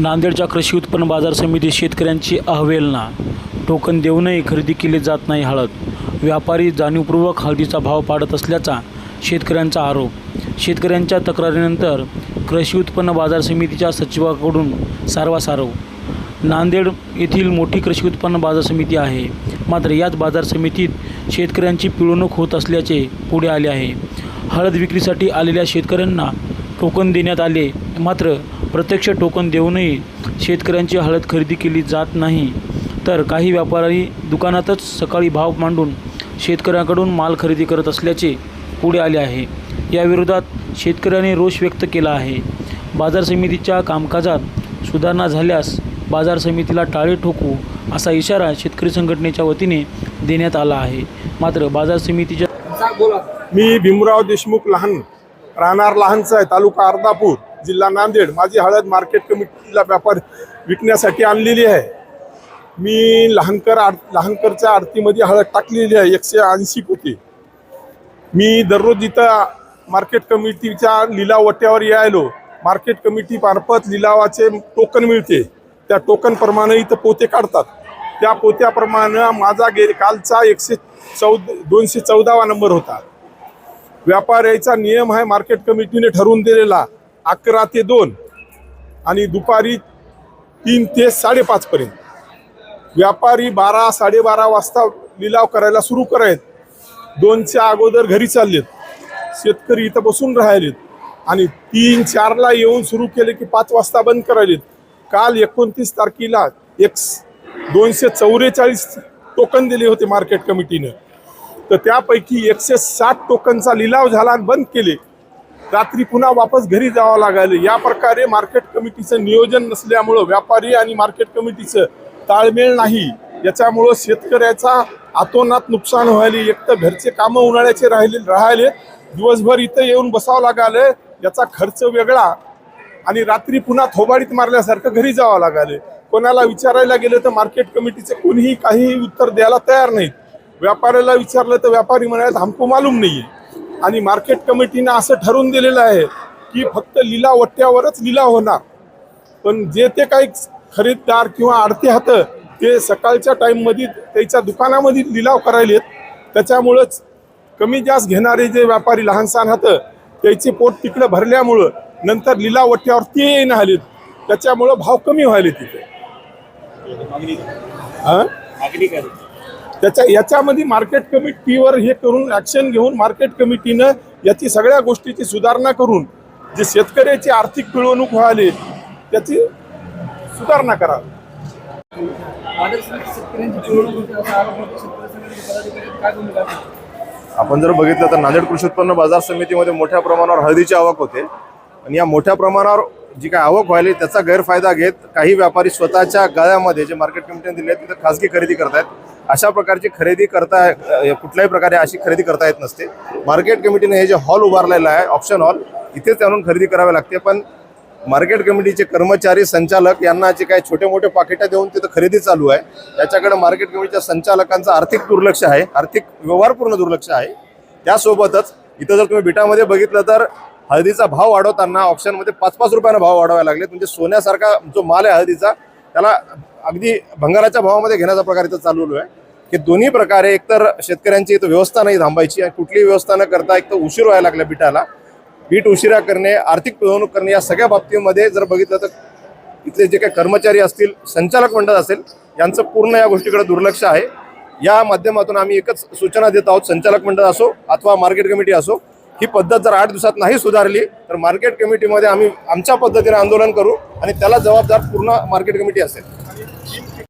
नांदेडच्या कृषी उत्पन्न बाजार समिती शेतकऱ्यांची अहवेलना. टोकन देऊनही खरेदी केली जात नाही हळद. व्यापारी जाणीवपूर्वक हळदीचा भाव पाडत असल्याचा शेतकऱ्यांचा आरोप. शेतकऱ्यांच्या तक्रारीनंतर कृषी उत्पन्न बाजार समितीच्या सचिवाकडून सारवासारव नांदेड येथील मोठी कृषी उत्पन्न बाजार समिती आहे. मात्र याच बाजार समितीत शेतकऱ्यांची पिळवणूक होत असल्याचे पुढे आले आहे. हळद विक्रीसाठी आलेल्या शेतकऱ्यांना टोकन देण्यात आले. मात्र प्रत्यक्ष टोकन देऊनही शेतकऱ्यांची हळद खरेदी केली जात नाही. तर काही व्यापारी दुकानातच सकाळी भाव मांडून शेतकऱ्यांकडून माल खरेदी करत असल्याचे पुढे आले आहे. याविरोधात शेतकऱ्यांनी रोष व्यक्त केला आहे. बाजार समितीच्या कामकाजात सुधारणा झाल्यास बाजार समितीला टाळे ठोकू असा इशारा शेतकरी संघटनेच्या वतीने देण्यात आला आहे. मात्र बाजार समितीच्या मी भीमराव देशमुख लहान राहणार लहानचा आहे तालुका अर्धापूर. जिल्हा नांदेड माझी हळद मार्केट कमिटीला व्यापार विकण्यासाठी आणलेली आहे. मी लहानकर आर लहानकरच्या आरतीमध्ये हळद टाकलेली आहे एकशे ऐंशी पोती मी दररोज इथं मार्केट कमिटीच्या लिलावट्यावर यायलो. मार्केट कमिटी मार्फत लिलावाचे टोकन मिळते. त्या टोकनप्रमाणे इथं पोते काढतात. त्या पोत्याप्रमाणे माझा गे कालचा एकशे चौद दोनशे चौदावा नंबर होता. व्यापाऱ्याचा नियम आहे मार्केट कमिटीने ठरवून दिलेला. अकरा ते दोन आणि दुपारी तीन ते साडेपाचपर्यंत व्यापारी बारा साडेबारा वाजता लिलाव करायला सुरू करायत. दोनच्या अगोदर घरी चाललेत. शेतकरी इथं बसून राहिलेत. आणि तीन चारला येऊन सुरू केले की पाच वाजता बंद करायलेत. काल एकोणतीस तारखेला एक दोनशे चौवेचाळीस टोकन दिले होते मार्केट कमिटीनं. तर त्यापैकी एकशे साठ टोकनचा लिलाव झाला आणि बंद केले. रात्री पुन्हा वापस घरी जावं लागायला. या प्रकारे मार्केट कमिटीचं नियोजन नसल्यामुळं व्यापारी आणि मार्केट कमिटीचं ताळमेळ नाही. याच्यामुळं शेतकऱ्याचा आतोनात नुकसान व्हायले. एक तर घरचे कामं उन्हाळ्याचे राहिले राहिले दिवसभर इथं येऊन बसावं लागाले याचा खर्च वेगळा. आणि रात्री पुन्हा थोबाडीत मारल्यासारखं घरी जावं लागाले कोणाला विचारायला गेलं तर मार्केट कमिटीचे कोणीही काहीही उत्तर द्यायला तयार नाहीत. व्यापाऱ्याला विचारलं तर व्यापारी म्हणाले हमको मालूम नाही आहे आणि मार्केट कमिटीनं असं ठरवून दिलेलं आहे की फक्त लिलाव वट्ट्यावरच लिलाव होणार. पण जे ते काही खरीददार किंवा आडते हात ते सकाळच्या टाईममध्ये त्याच्या दुकानामध्ये लिलाव करायलेत. त्याच्यामुळंच कमी जास्त घेणारे जे व्यापारी लहान सहान हात त्याचे पोट तिकडं भरल्यामुळं नंतर लिलाव वट्ट्यावर ते येणं आलेत त्याच्यामुळं भाव कमी व्हायले तिथे हा? त्याच्या याच्यामध्ये मार्केट कमिटीवर हे करून ॲक्शन घेऊन मार्केट कमिटीनं याची सगळ्या गोष्टीची सुधारणा करून जी शेतकऱ्याची आर्थिक पिळवणूक व्हायली त्याची सुधारणा करा आपण जर बघितलं तर नांदेड कृषी उत्पन्न बाजार समितीमध्ये मोठ्या प्रमाणावर हळदीची आवक होते. आणि या मोठ्या प्रमाणावर जी काय आवक व्हायली त्याचा गैरफायदा घेत काही व्यापारी स्वतःच्या गाळ्यामध्ये जे मार्केट कमिटीने दिले आहेत तिथं खासगी खरेदी करतायत. अशा प्रकारची खरेदी करता कुठल्याही प्रकारे अशी खरेदी करता येत नसते. मार्केट कमिटीने हे जे हॉल उभारलेलं आहे ऑप्शन हॉल इथेच त्यावरून खरेदी करावी लागते. पण मार्केट कमिटीचे कर्मचारी संचालक यांना जे काही छोटे मोठे पाकिटं देऊन तिथं खरेदी चालू आहे त्याच्याकडे मार्केट कमिटीच्या संचालकांचं आर्थिक दुर्लक्ष आहे आर्थिक व्यवहारपूर्ण दुर्लक्ष आहे. त्यासोबतच इथं जर तुम्ही बिटामध्ये बघितलं तर हळदीचा भाव वाढवताना ऑप्शनमध्ये पाच पाच रुपयानं भाव वाढवायला लागले म्हणजे सोन्यासारखा जो माल आहे हळदीचा त्याला अगदी भंगाराच्या भावामध्ये घेण्याचा प्रकार इथं चालू आहे. की दोन्ही प्रकारे एकतर शेतकऱ्यांची इथं व्यवस्था नाही थांबायची आणि कुठलीही व्यवस्था न करता एक तर उशीर व्हायला लागला बिटाला. पीठ उशिरा करणे आर्थिक पिळवणूक करणे या सगळ्या बाबतीमध्ये जर बघितलं तर इथले जे काही कर्मचारी असतील संचालक मंडळ असेल यांचं पूर्ण या गोष्टीकडे दुर्लक्ष आहे. या माध्यमातून आम्ही एकच सूचना देत आहोत संचालक मंडळ असो अथवा मार्केट कमिटी असो ही पद्धत जर आठ दिवसात नाही सुधारली तर मार्केट कमिटीमध्ये आम्ही आमच्या पद्धतीने आंदोलन करू आणि त्याला जबाबदार पूर्ण मार्केट कमिटी असेल.